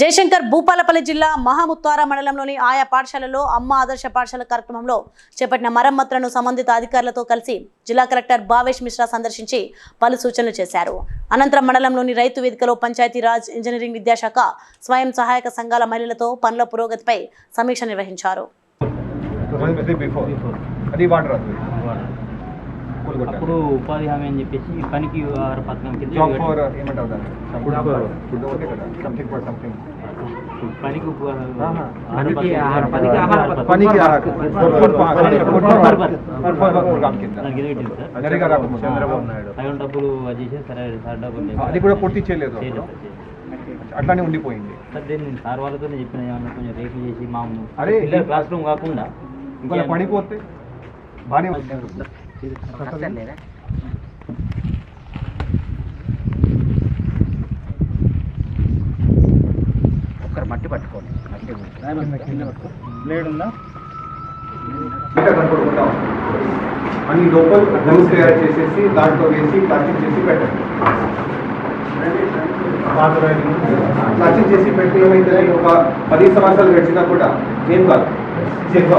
జయశంకర్ భూపాలపల్లి జిల్లా మహాముత్వార మండలంలోని ఆయా పాఠశాలలో అమ్మ ఆదర్శ పాఠశాల కార్యక్రమంలో చేపట్టిన మరమ్మతులను సంబంధిత అధికారులతో కలిసి జిల్లా కలెక్టర్ భావేష్ మిశ్రా సందర్శించి పలు సూచనలు చేశారు. అనంతరం మండలంలోని రైతు వేదికలో పంచాయతీరాజ్ ఇంజనీరింగ్ విద్యాశాఖ స్వయం సహాయక సంఘాల మహిళలతో పనుల పురోగతిపై సమీక్ష నిర్వహించారు. అప్పుడు ఉపాధి హామీ అని చెప్పేసి పనికి ఆహార పథకం కింద జాబ్ ఇవి ఫర్ ఏమంటావు దాన్ని Food for- ఫుడ్ ఒకటే కదా సంథింగ్ ఫర్ సంథింగ్ పనికి ఉప- ఆహా. ఆహార పనికి పథకం- ఆహార పనికి ఆహార పథకం. పనికి ఫుడ్ పర్పస్. ప్రోగ్రామ్ కింద దానికి ఏదో పెట్టింది సార్ నరేగా రాకముందు. చంద్రబాబు నాయుడు సగం డబ్బులు అది చేసి సరే సార్ డబ్బులు. అది కూడా పూర్తి చేయలేదు చేయలేదు సార్, చేయలేదు. అట్లానే ఉండిపోయింది సార్ దీన్ని నేను సార్ వాళ్ళతోనే చెప్పిన ఏమన్నా కొంచెం రేట్లు చేసి మా అరే, పిల్లల క్లాస్ రూమ్ కాకుండా ఇంకా పడిపోతే బాగానే ఒక్కరు మట్టి పట్టుకోండి. మట్టి బ్లేడ్ ఉందా? కనపడకుండా అని లోపల గ్లూస్ తయారు చేసేసి దాంట్లో వేసి ప్లాస్టిక్ చేసి పెట్టండి. ప్లాస్టిక్ చేసి పెట్టి ఏమైతే ఒక పది సంవత్సరాలు గడిచినా కూడా ఏం కాదు. సేఫ్గా